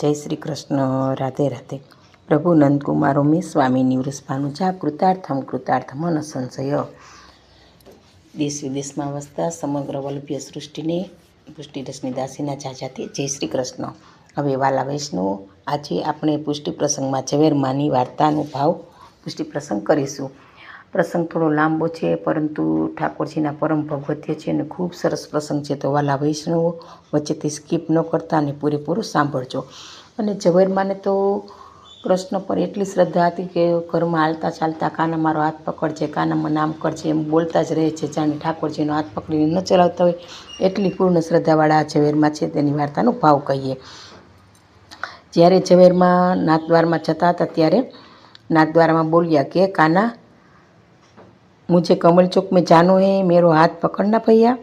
જય શ્રી કૃષ્ણ. રાધે રાધે. પ્રભુ નંદકુમારો, મે સ્વામી નિવૃષ્પાનું જા કૃતાર્થમ કૃતાર્થમ ન સંશય. દેશ વિદેશમાં વસતા સમગ્ર વલ્ભ્ય સૃષ્ટિને, પુષ્ટિરસની દાસીના જાજાથી જય શ્રી કૃષ્ણ. હવે વાલા વૈષ્ણવ, આજે આપણે પુષ્ટિ પ્રસંગમાં ઝવેરમાની વાર્તાનો ભાવ પુષ્ટિ પ્રસંગ કરીશું. પ્રસંગ થોડો લાંબો છે, પરંતુ ઠાકોરજીના પરમ ભગવત્ય છે અને ખૂબ સરસ પ્રસંગ છે તો વાલા વૈષ્ણવો વચ્ચેથી સ્કીપ ન કરતા અને પૂરેપૂરું સાંભળજો. અને ઝવેરમાને તો કૃષ્ણ પર એટલી શ્રદ્ધા હતી કે ઘરમાં હાલતા ચાલતા કાના મારો હાથ પકડજે કાનામાં નામ કરજે, એમ બોલતા જ રહે છે, જાણે ઠાકોરજીનો હાથ પકડીને ન ચલાવતા હોય. એટલી પૂર્ણ શ્રદ્ધાવાળા ઝવેરમાં છે, તેની વાર્તાનો ભાવ કહીએ. જ્યારે ઝવેરમાં નાથદ્વારમાં જતા હતા, ત્યારે નાથદ્વારમાં બોલ્યા કે, કાના મુझे કમલ ચોક મેં જાનો હે, મેરો હાથ પકડના ભૈયા.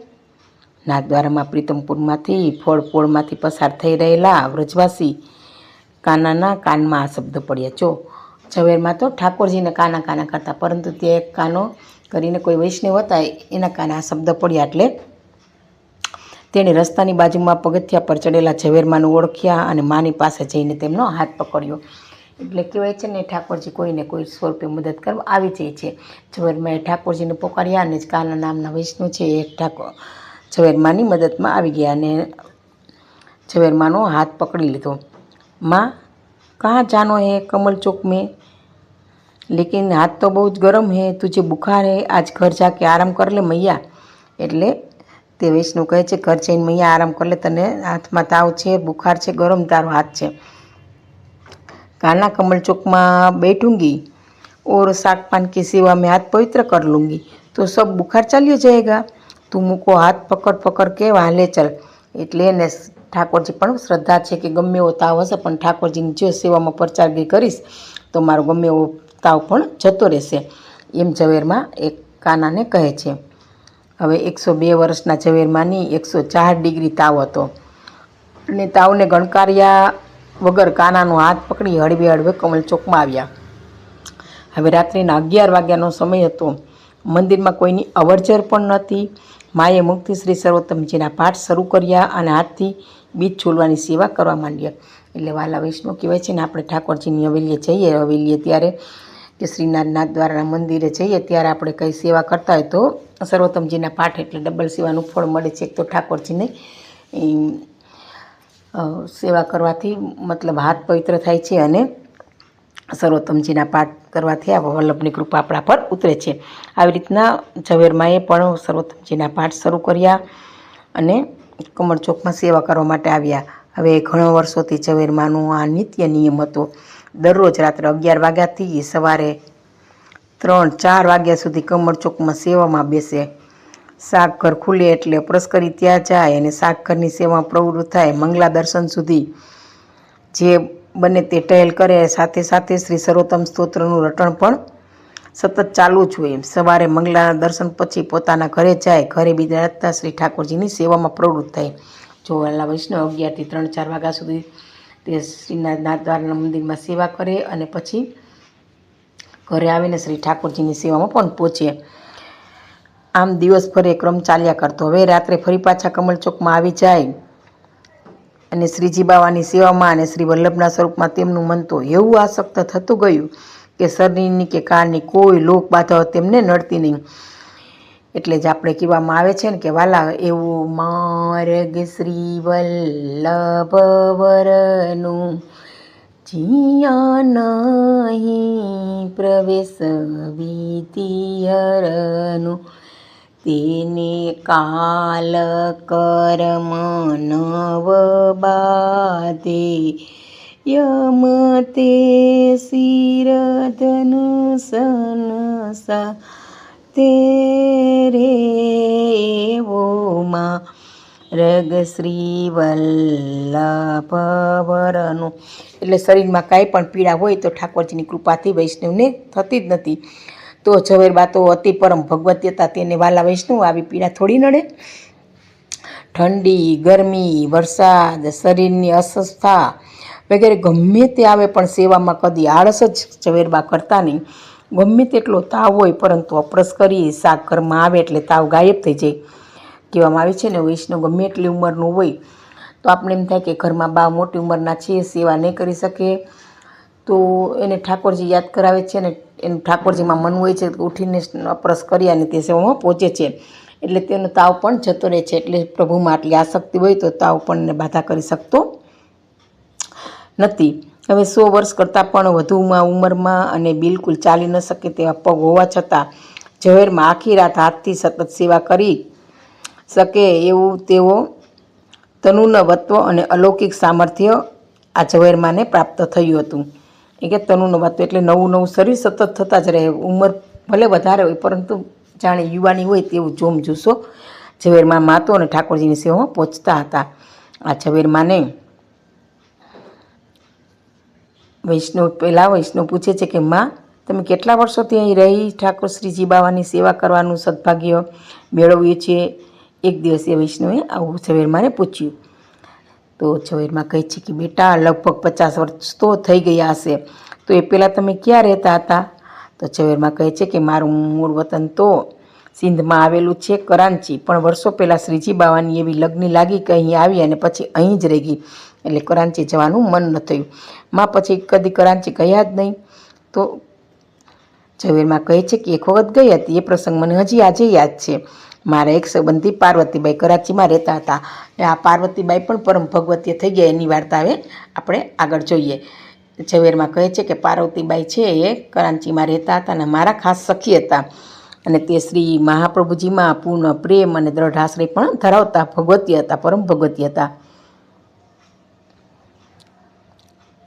નાથદ્વારામાં પ્રીતમપુરમાંથી ફળ પોળમાંથી પસાર થઈ રહેલા વ્રજવાસી કાનાના કાનમાં આ શબ્દ પડ્યા. જો, ઝવેરમાં તો ઠાકોરજીને કાના કાના કરતા, પરંતુ તે કાનો કરીને કોઈ વૈષ્ણવ હતા, એના કાના આ શબ્દ પડ્યા એટલે તેણે રસ્તાની બાજુમાં પગથિયા પર ચડેલા ઝવેરમાનું ઓળખ્યા અને માની પાસે જઈને તેમનો હાથ પકડ્યો. એટલે કહેવાય છે ને, ઠાકોરજી કોઈને કોઈ સ્વરૂપે મદદ કરવા આવી જાય છે. ઝવેરમાએ ઠાકોરજીને પોકાર્યા અને કાલા નામના વૈષ્ણવ છે એ ઠાકોર ઝવેરમાની મદદમાં આવી ગયા અને ઝવેરમાનો હાથ પકડી લીધો. માં, કાં જાનો હે કમલ ચોક મેં? લેકિન હાથ તો બહુ જ ગરમ હે, તુજે બુખાર હે? આજ ઘર જા કે આરામ કર લે મૈયા. એટલે તે વૈષ્ણુ કહે છે, ઘર જઈને મૈયા આરામ કર તને હાથમાં તાવ છે, બુખાર છે, ગરમ તારો હાથ છે. काना कमल चौक में बैठूंगी और साग पान की सेवा में हाथ पवित्र कर लूँगी तो सब बुखार चलियो जाएगा તું મૂકો હાથ પકડ પકડ કે વાલે ચલ એટલે એને ઠાકોરજી પણ શ્રદ્ધા છે કે ગમે એવો તાવ હશે પણ ઠાકોરજીની જો સેવામાં પ્રચારગી કરીશ તો મારો ગમે એવો તાવ પણ જતો રહેશે એમ ઝવેરમાં એક કાનાને કહે છે હવે એકસો બે વર્ષના ઝવેરમાંની એકસો ચાર ડિગ્રી તાવ હતો અને તાવને ગણકાર્યા વગર કાનાનો હાથ પકડી હળવે હળવે કમલ ચોકમાં આવ્યા. હવે રાત્રિના અગિયાર વાગ્યાનો સમય હતો. મંદિરમાં કોઈની અવરજર પણ નહોતી. માએ મુક્તિ શ્રી સર્વોત્તમજીના પાઠ શરૂ કર્યા અને હાથથી બીજ છોલવાની સેવા કરવા માંડ્યા. એટલે વાલા વૈષ્ણવ કહેવાય છે ને, આપણે ઠાકોરજીની હવેલીએ જઈએ, હવેલીએ ત્યારે કે શ્રીનાથનાથ દ્વારાના મંદિરે જઈએ, ત્યારે આપણે કંઈ સેવા કરતા હોય તો સર્વોત્તમજીના પાઠ એટલે ડબલ સેવાનું ફળ મળે છે. એક તો ઠાકોરજીને સેવા કરવાથી મતલબ હાથ પવિત્ર થાય છે અને સર્વોત્તમજીના પાઠ કરવાથી આ વલ્લભની કૃપા આપણા પર ઉતરે છે. આવી રીતના ઝવેરમાએ પણ સર્વોત્તમજીના પાઠ શરૂ કર્યા અને કમળ ચોકમાં સેવા કરવા માટે આવ્યા. હવે ઘણા વર્ષોથી ઝવેરમાનો આ નિત્ય નિયમ હતો. દરરોજ રાત્રે અગિયાર વાગ્યાથી સવારે ત્રણ ચાર વાગ્યા સુધી કમળ ચોકમાં સેવામાં બેસે. શાક ઘર ખુલે એટલે અપરસ ત્યાં જાય અને શાક ઘરની સેવા પ્રવૃત્ત થાય. મંગલા દર્શન સુધી જે બને તે ટહેલ કરે. સાથે સાથે શ્રી સર્વોત્તમ સ્તોત્રનું રટણ પણ સતત ચાલુ જ હોય સવારે મંગલાના દર્શન પછી પોતાના ઘરે જાય. ઘરે બીજા બિરાજતા શ્રી ઠાકોરજીની સેવામાં પ્રવૃત્ત થાય. જો વહેલા વૈષ્ણવ અગિયારથી ત્રણ ચાર વાગ્યા સુધી તે શ્રીનાથ નાથદ્વારના મંદિરમાં સેવા કરે અને પછી ઘરે આવીને શ્રી ઠાકોરજીની સેવામાં પણ પહોંચે. આમ દિવસભર ક્રમ ચાલ્યા કરતો. હવે રાત્રે ફરી પાછા કમળચોકમાં આવી જાય. અને શ્રીજી બાવાની સેવામાં અને શ્રી વલ્લભના સ્વરૂપમાં તેમનું મન તો એવું આસક્ત થતું ગયું કે શરીરની કે કારની કોઈ લોક બાધાઓ તેમને નડતી નહીં. એટલે જ આપણે કહેવામાં આવે છે ને કે, વાલા, એવું માર્ગ શ્રી વલ્લભવરનું જિયા નહીં પ્રવેશ વિધિહરનું તેને કાલ કર્મ નવ બાધે યમ તે શિરધન સનસા તેરે એવોમાં રગ શ્રી વલ્લભવરનું એટલે શરીરમાં કાંઈ પણ પીડા હોય તો ઠાકોરજીની કૃપાથી વૈષ્ણવને થતી જ નથી. તો ઝવેરબા તો અતિ પરમ ભગવતી હતા. તેને વાલા વૈષ્ણવ આવી પીડા થોડી નડે. ઠંડી, ગરમી, વરસાદ, શરીરની અસ્વસ્થતા વગેરે ગમે તે આવે, પણ સેવામાં કદી આળસ જ ઝવેરબા કરતા નહીં. ગમે તેટલો તાવ હોય, પરંતુ અપરસ કરી શાક ઘરમાં આવે એટલે તાવ ગાયબ થઈ જાય. કહેવામાં આવે છે ને, વૈષ્ણવ ગમે એટલી ઉંમરનું હોય, તો આપણે એમ થાય કે ઘરમાં બા મોટી ઉંમરના છે, સેવા નહીં કરી શકે. તો એને ઠાકોરજી યાદ કરાવે છે ને એનું ઠાકોરજીમાં મન હોય છે ઉઠીને અપરસ કરી અને તે સેવામાં પહોંચે છે. એટલે તેનો તાવ પણ જતો રહે છે. એટલે પ્રભુમાં આટલી આસક્તિ હોય તો તાવ પણ એને બાધા કરી શકતો નથી. હવે સો વર્ષ કરતાં પણ વધુમાં ઉંમરમાં અને બિલકુલ ચાલી ન શકે તેવા પગ હોવા છતાં ઝવેરમાં આખી રાત હાથથી સતત સેવા કરી શકે એવું તેઓ તનુનવત્વ અને અલૌકિક સામર્થ્ય આ ઝવેરમાંને પ્રાપ્ત થયું હતું. એ કે તનુનવત્વ એટલે નવું નવું શરીર સતત થતાં જ રહે, ઉંમર ભલે વધારે હોય, પરંતુ જાણે યુવાની હોય તેવું જોમ જુસ્સો ઝવેરમાં માતો અને ઠાકોરજીની સેવામાં પહોંચતા હતા. આ ઝવેરમાને વૈષ્ણવ પહેલાં વૈષ્ણવ પૂછે છે કે, માં, તમે કેટલા વર્ષોથી અહીં રહી? ઠાકોર શ્રીજી બાવાની સેવા કરવાનું સદભાગ્ય મેળવ્યું છે એક દિવસે વૈષ્ણવે આવું ઝવેરમાને પૂછ્યું. તો ઝવેરમાં કહે છે કે, બેટા, લગભગ પચાસ વર્ષ તો થઈ ગયા હશે. તો એ પહેલાં તમે ક્યાં રહેતા હતા? તો ઝવેરમાં કહે છે કે, મારું મૂળ વતન તો સિંધમાં આવેલું છે કરાંચી, પણ વર્ષો પહેલાં શ્રીજી બાવાની એવી લગ્ન લાગી કે અહીં આવી અને પછી અહીં જ રહી ગઈ. એટલે કરાંચી જવાનું મન ન થયું. માં પછી કદી કરાંચી ગયા જ નહીં. તો ઝવેરમાં કહે છે કે, એક વખત ગઈ હતી. એ પ્રસંગ મને હજી આજે યાદ છે. મારા એક સંબંધી પાર્વતીબાઈ કરાચીમાં રહેતા હતા. એ આ પાર્વતીબાઈ પણ પરમ ભગવતીય થઈ ગયા. એની વાર્તા હવે આપણે આગળ જોઈએ. ઝવેરમાં કહે છે કે પાર્વતીબાઈ છે એ કરાંચીમાં રહેતા હતા અને મારા ખાસ સખી હતા. અને તે શ્રી મહાપ્રભુજીમાં પૂર્ણ પ્રેમ અને દ્રઢ આશ્રય પણ ધરાવતા ભગવતી હતા, પરમ ભગવતી હતા.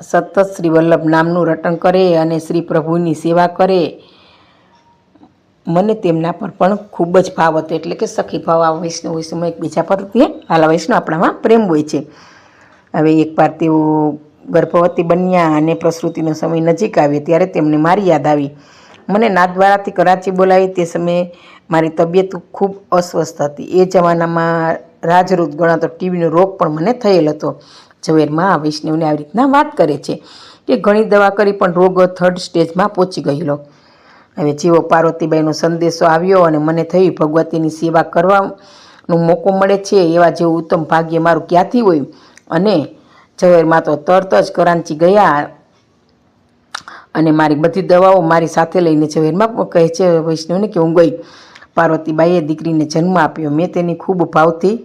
સતત શ્રી વલ્લભ નામનું રટણ કરે અને શ્રી પ્રભુની સેવા કરે. મને તેમના પર પણ ખૂબ જ ભાવ હતો. એટલે કે સખી ભાવ આ વૈષ્ણવ વૈષ્ણવ એકબીજા પર આલા વૈષ્ણવ આપણામાં પ્રેમ હોય છે. હવે એકવાર તેઓ ગર્ભવતી બન્યા અને પ્રસૂતિનો સમય નજીક આવ્યો ત્યારે તેમને મારી યાદ આવી. મને નાથદ્વારાથી કરાચી બોલાવી. તે સમયે મારી તબિયત ખૂબ અસ્વસ્થ હતી. એ જમાનામાં રાજરૂત ગણાતો ટીવીનો રોગ પણ મને થયેલ હતો. ઝવેરમાં આ વૈષ્ણવને આવી રીતના વાત કરે છે કે ઘણી દવા કરી પણ રોગ થર્ડ સ્ટેજમાં પહોંચી ગયેલો. હવે જેવો પાર્વતીબાઈનો સંદેશો આવ્યો અને મને થયું, ભગવતીની સેવા કરવાનો મોકો મળે છે એવા જેવું ઉત્તમ ભાગ્ય મારું ક્યાંથી હોય? અને ઝવેરમાં તો તરત જ કરાંચી ગયા અને મારી બધી દવાઓ મારી સાથે લઈને ઝવેરમાં કહે છે વૈષ્ણવને કે હું ગઈ. પાર્વતીબાઈએ દીકરીને જન્મ આપ્યો. મેં તેની ખૂબ ભાવથી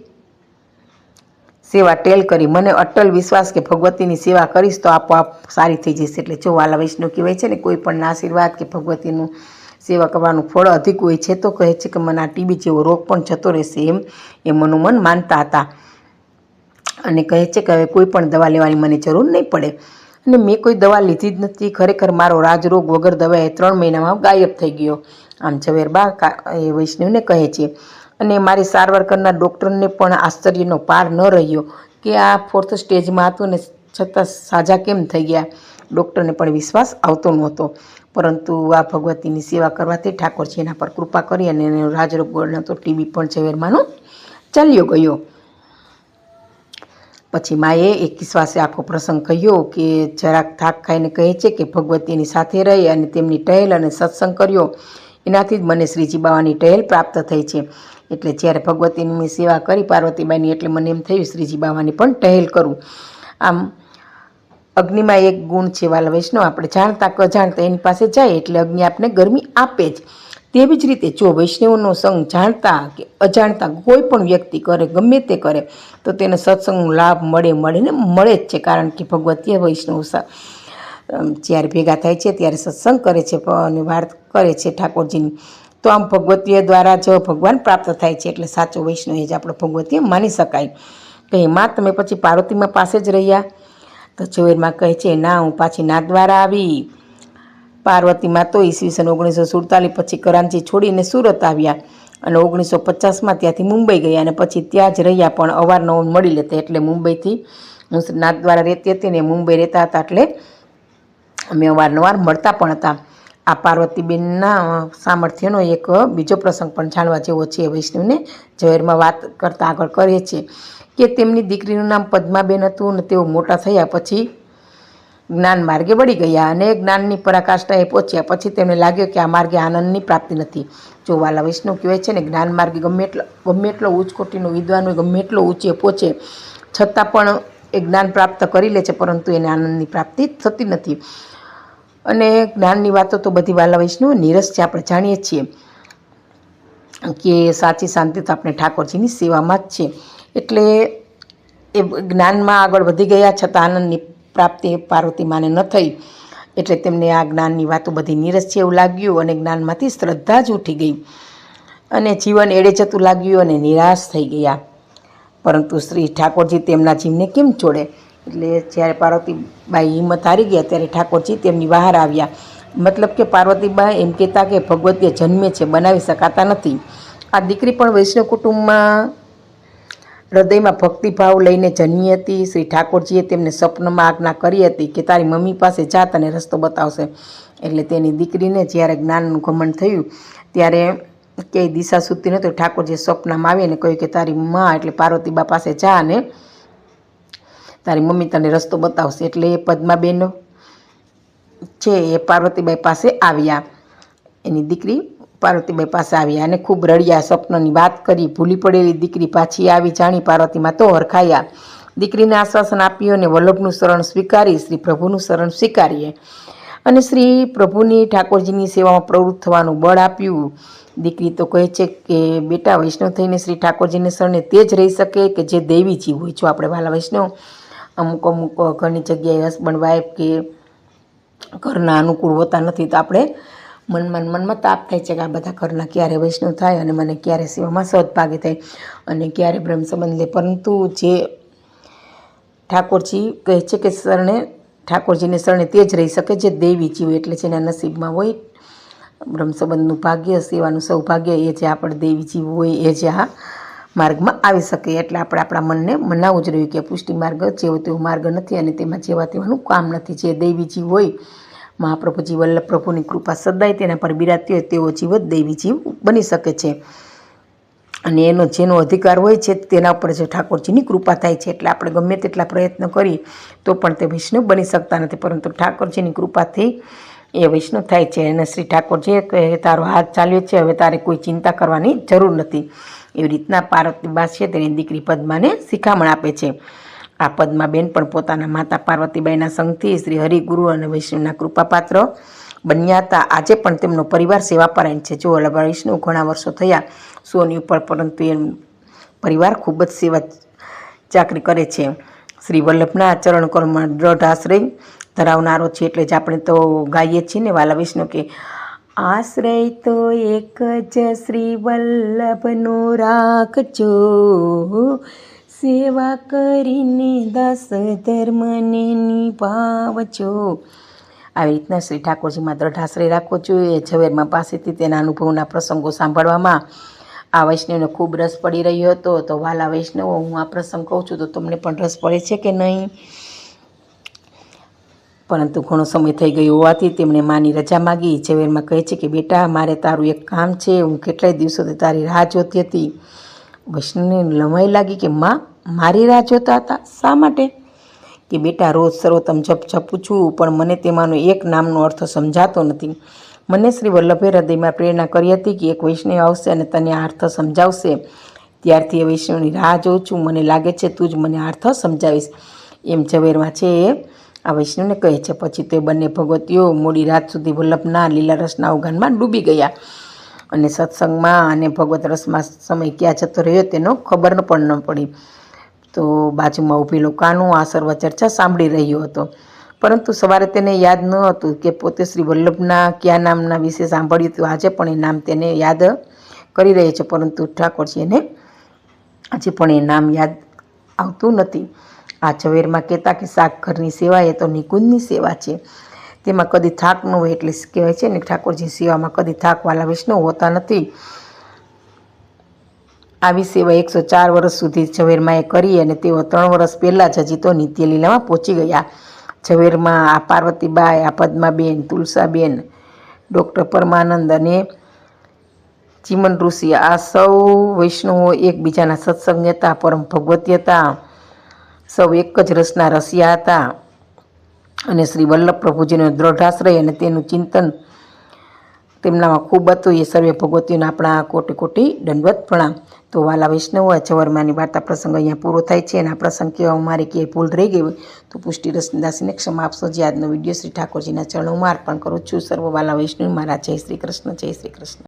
સેવા ટેલ કરી. મને અટલ વિશ્વાસ કે ભગવતીની સેવા કરીશ તો આપોઆપ સારી થઈ જશે એટલે જો વાલા વૈષ્ણવ કહેવાય છે ને, કોઈ પણ આશીર્વાદ કે ભગવતીનું સેવા કરવાનું ફળ અધિક હોય છે, તો કહે છે કે મને આ ટીબી જેવો રોગ પણ જતો રહેશે એમ, એ મનોમન માનતા હતા. અને કહે છે કે હવે કોઈ પણ દવા લેવાની મને જરૂર નહીં પડે. અને મેં કોઈ દવા લીધી જ નથી. ખરેખર મારો રાજરોગ વગર દવાએ ત્રણ મહિનામાં ગાયબ થઈ ગયો. આમ ઝવેરબા એ વૈષ્ણવને કહે છે. અને મારી સારવાર કરનાર ડૉક્ટરને પણ આશ્ચર્યનો પાર ન રહ્યો કે આ ફોર્થ સ્ટેજમાં હતું ને છતાં સાજા કેમ થઈ ગયા? ડૉક્ટરને પણ વિશ્વાસ આવતો નહોતો. પરંતુ આ ભગવતીની સેવા કરવાથી ઠાકોરજી એના પર કૃપા કરી અને એનો રાજરોગ ગણતો ટીબી પણ ઝવેરમાંનો ચાલ્યો ગયો. પછી માએ એક વિશ્વાસે આખો પ્રસંગ કહ્યો કે જરાક થાક ખાઈને કહે છે કે ભગવતીની સાથે રહી અને તેમની ટહેલ અને સત્સંગ કર્યો. એનાથી જ મને શ્રીજી બાવાની ટહેલ પ્રાપ્ત થઈ છે. એટલે જ્યારે ભગવતીની મેં સેવા કરી પાર્વતીબાઈની, એટલે મને એમ થયું, શ્રીજી બાવાની પણ ટહેલ કરું. આમ, અગ્નિમાં એક ગુણ છે વાલ વૈષ્ણવ, આપણે જાણતા કે અજાણતા એની પાસે જાય એટલે અગ્નિ આપને ગરમી આપે જ. તેવી જ રીતે જો વૈષ્ણવનો સંગ જાણતા કે અજાણતા કોઈ પણ વ્યક્તિ કરે, ગમે તે કરે, તો તેને સત્સંગનો લાભ મળે મળે ને મળે જ છે. કારણ કે ભગવતીય વૈષ્ણવ જ્યારે ભેગા થાય છે, ત્યારે સત્સંગ કરે છે અને વાત કરે છે ઠાકોરજીની. તો આમ ભગવતીય દ્વારા જ ભગવાન પ્રાપ્ત થાય છે, એટલે સાચો વૈષ્ણવ એ જ આપણો ભગવતીય માની શકાય. તો એમાં તમે પછી પાર્વતીમાં પાસે જ રહ્યા. તો ઝવેરમાં કહે છે, ના, હું પાછી નાથ દ્વારા આવી. પાર્વતીમાં તો ઈસવીસન ઓગણીસો સુડતાલીસ પછી કરાંચી છોડીને સુરત આવ્યા અને ઓગણીસો પચાસમાં ત્યાંથી મુંબઈ ગયા અને પછી ત્યાં જ રહ્યા, પણ અવારનવાર મળી લેતા એટલે મુંબઈથી હું નાથ દ્વારા રહેતી હતી ને મુંબઈ રહેતા હતા એટલે અમે અવારનવાર મળતા પણ હતા. આ પાર્વતીબેનના સામર્થ્યનો એક બીજો પ્રસંગ પણ જાણવા જેવો છે. વૈષ્ણવને ઝવેરમાં વાત કરતાં આગળ કરે છે કે તેમની દીકરીનું નામ પદ્માબેન હતું અને તેઓ મોટા થયા પછી જ્ઞાન માર્ગે વળી ગયા અને જ્ઞાનની પરાકાષ્ઠાએ પહોંચ્યા પછી તેમને લાગ્યો કે આ માર્ગે આનંદની પ્રાપ્તિ નથી. જો વાલા વૈષ્ણવ કહેવાય છે ને, જ્ઞાન માર્ગે ગમે એટલો ગમે એટલો ઉચ્ચકોટીનો વિદ્વાન હોય ગમે એટલો ઊંચે પહોંચે, છતાં પણ એ જ્ઞાન પ્રાપ્ત કરી લે છે, પરંતુ એને આનંદની પ્રાપ્તિ થતી નથી. અને જ્ઞાનની વાતો તો બધી વાલા વૈષ્ણવ નીરસ છે, આપણે જાણીએ છીએ કે સાચી શાંતિ તો આપણે ઠાકોરજીની સેવામાં જ છે. એટલે એ જ્ઞાનમાં આગળ વધી ગયા છતાં આનંદની પ્રાપ્તિ પાર્વતી માને ન થઈ. એટલે તેમને આ જ્ઞાનની વાતો બધી નીરસ છે એવું લાગ્યું અને જ્ઞાનમાંથી શ્રદ્ધા જ ઉઠી ગઈ. અને જીવન એડે જતું લાગ્યું અને નિરાશ થઈ ગયા. પરંતુ શ્રી ઠાકોરજી તેમના જીવને કેમ છોડે? એટલે જ્યારે પાર્વતીબાઈ હિંમત હારી ગયા ત્યારે ઠાકોરજી તેમની બહાર આવ્યા. મતલબ કે પાર્વતીબાઈ એમ કહેતા કે ભગવતીએ જન્મે છે, બનાવી શકાતા નથી. આ દીકરી પણ વૈષ્ણવ કુટુંબમાં હૃદયમાં ભક્તિભાવ લઈને જન્મી હતી. શ્રી ઠાકોરજીએ તેમને સ્વપ્નમાં આજ્ઞા કરી હતી કે તારી મમ્મી પાસે જા, તને રસ્તો બતાવશે. એટલે તેની દીકરીને જ્યારે જ્ઞાનનું ગમન થયું, ત્યારે ક્યાંય દિશા સૂતી નહોતી. ઠાકોરજીએ સ્વપ્નમાં આવીને કહ્યું કે તારી મા એટલે પાર્વતીબા પાસે જા અને તારી મમ્મી તને રસ્તો બતાવશે એટલે એ પદ્માબેન છે એ પાર્વતીબાઈ પાસે આવ્યા. એની દીકરી પાર્વતીબાઈ પાસે આવ્યા અને ખૂબ રડ્યા, સ્વપ્નની વાત કરી, ભૂલી પડેલી દીકરી પાછી આવી, જાણી પાર્વતીમાં તો હરખાયા. દીકરીને આશ્વાસન આપ્યું અને વલ્લભનું શરણ સ્વીકારી, શ્રી પ્રભુનું શરણ સ્વીકારીએ. અને શ્રી પ્રભુની ઠાકોરજીની સેવામાં પ્રવૃત્ત થવાનું બળ આપ્યું. દીકરી તો કહે છે કે, બેટા, વૈષ્ણવ થઈને શ્રી ઠાકોરજીને શરણે તે જ રહી શકે કે જે દૈવી જીવ હોય. જો આપણે વાલા વૈષ્ણવ અમુક અમુક ઘણી જગ્યાએ હસબન્ડ વાઈફ કે ઘરના અનુકૂળ હોતા નથી, તો આપણે મનમાં મનમાં તાપ થાય છે કે આ બધા ઘરના ક્યારે વૈષ્ણવ થાય અને મને ક્યારે સેવામાં સદભાગી થાય અને ક્યારે બ્રહ્મ સંબંધ લે. પરંતુ જે ઠાકોરજી કહે છે કે શરણે, ઠાકોરજીને શરણે તે જ રહી શકે જે દેવી જીવ એટલે જેના નસીબમાં હોય. બ્રહ્મ સંબંધનું ભાગ્ય, સેવાનું સૌભાગ્ય એ જે આપણે દેવી જીવ હોય, એ જે આ માર્ગમાં આવી શકે એટલે આપણે આપણા મનને મનાવવું જ રહ્યું કે પુષ્ટિ માર્ગ જેવો તેવો માર્ગ નથી અને તેમાં જેવા તેવાનું કામ નથી. જે દૈવી જીવ હોય મહાપ્રભુજી વલ્લભ પ્રભુની કૃપા સદાય તેના પર બિરાતી હોય તેવો જીવ જ દૈવી જીવ બની શકે છે. અને એનો જેનો અધિકાર હોય છે તેના ઉપર જે ઠાકોરજીની કૃપા થાય છે એટલે આપણે ગમે તેટલા પ્રયત્ન કરીએ તો પણ તે વૈષ્ણવ બની શકતા નથી. પરંતુ ઠાકોરજીની કૃપાથી એ વૈષ્ણવ થાય છે અને શ્રી ઠાકોરજીએ કહે તારો હાથ ચાલ્યો છે, હવે તારે કોઈ ચિંતા કરવાની જરૂર નથી. એવી રીતના પાર્વતીબા છે તેની દીકરી પદ્માને શિખામણ આપે છે. આ પદ્માબેન પણ પોતાના માતા પાર્વતીબાઈના સંગથી શ્રી હરિગુરુ અને વૈષ્ણવના કૃપાપાત્ર બન્યા હતા. આજે પણ તેમનો પરિવાર સેવાપરાયણ છે. જો વૈષ્ણવ ઘણા વર્ષો થયા સોની ઉપર, પરંતુ એ પરિવાર ખૂબ જ સેવા ચાકરી કરે છે. શ્રી વલ્લભના ચરણ કર્મ દ્રઢ આશ્રય ધરાવનારો છે એટલે જ આપણે તો ગાઈએ છીએ ને વાલા વિષ્ણુ કે આશ્રય તો એક જ શ્રી વલ્લભનો રાખજો. સેવા કરીને દાસ ધર્મને નિભાવજો. આવી રીતના શ્રી ઠાકોરજીમાં દ્રઢ આશ્રય રાખવો જોઈએ. ઝવેરમાં પાસેથી તેના અનુભવના પ્રસંગો સાંભળવામાં આ વૈષ્ણવને ખૂબ રસ પડી રહ્યો હતો. તો વાલા વૈષ્ણવો, હું આ પ્રસંગ કહું છું તો તમને પણ રસ પડે છે કે નહીં? પરંતુ ઘણો સમય થઈ ગયો હોવાથી તેમણે માની રજા માગી. ઝવેરમાં કહે છે કે, બેટા, મારે તારું એક કામ છે. હું કેટલાય દિવસોથી તારી રાહ જોતી હતી. વૈષ્ણવને લમાઈ લાગી કે, માં, મારી રાહ જોતા હતા? શા માટે? કે, બેટા, રોજ સર્વોત્તમ જપ જપું છું, પણ મને તેમાંનો એક નામનો અર્થ સમજાતો નથી. મને શ્રી વલ્લભે હૃદયમાં પ્રેરણા કરી હતી કે, એક વૈષ્ણવ આવશે અને તને આ અર્થ સમજાવશે. ત્યારથી એ વૈષ્ણવની રાહ જોઉં છું. મને લાગે છે તું જ મને અર્થ સમજાવીશ. એમ ઝવેરમાં છે એ આ વૈષ્ણવને કહે છે, પછી તે બંને ભગવતીઓ મોડી રાત સુધી વલ્લભના લીલા રસના અવગાનમાં ડૂબી ગયા. અને સત્સંગમાં અને ભગવત રસમાં સમય ક્યાં જતો રહ્યો તેનો ખબર પણ ન પડી. તો બાજુમાં ઊભેલો કાનું આ સર્વ ચર્ચા સાંભળી રહ્યો હતો. પરંતુ સવારે તેને યાદ ન હતું કે પોતે શ્રી વલ્લભના કયા નામના વિશે સાંભળ્યું હતું. આજે પણ એ નામ તેને યાદ કરી રહ્યો છે, પરંતુ ઠાકોરજી એને આજે પણ એ નામ યાદ આવતું નથી. આ ઝવેરમાં કહેતા કે શાક ઘરની સેવા એ તો નિકુંજની સેવા છે. તેમાં કદી થાક ન હોય એટલે કહેવાય છે ને, ઠાકોરજી સેવામાં કદી થાકવાલા વિષ્ણુ હોતા નથી. આવી સેવા એકસો ચાર વર્ષ સુધી ઝવેરમાં એ કરી અને તેઓ ત્રણ વર્ષ પહેલાં જ હજી તો નિત્યલીલામાં પહોંચી ગયા. ઝવેરમાં આ પાર્વતીબાઈ, આ પદ્માબેન, તુલસાબેન, ડૉક્ટર પરમાનંદ અને ચીમન ઋષિ આ સૌ વૈષ્ણવો એકબીજાના સત્સંગ હતા, પરમ ભગવતી હતા. સૌ એક જ રસના રસિયા હતા. અને શ્રી વલ્લભ પ્રભુજીનો દ્રઢાશ્રય અને તેનું ચિંતન તેમનામાં ખૂબ હતું. એ સર્વે ભગવતીઓને આપણા કોટી કોટી દંડવત પ્રણામ. તો વાલા વૈષ્ણવ અચવરમાની વાર્તા પ્રસંગ અહીંયા પૂરો થાય છે અને આ પ્રસંગ કેવા મારી ક્યાંય ભૂલ રહી ગઈ હોય તો પુષ્ટિ રસદાસીને ક્ષમા આપશો. જે આજનો વીડિયો શ્રી ઠાકોરજીના ચરણોમાં અર્પણ કરું છું. સર્વ વાલા વૈષ્ણવ મારા જય શ્રી કૃષ્ણ, જય શ્રી કૃષ્ણ.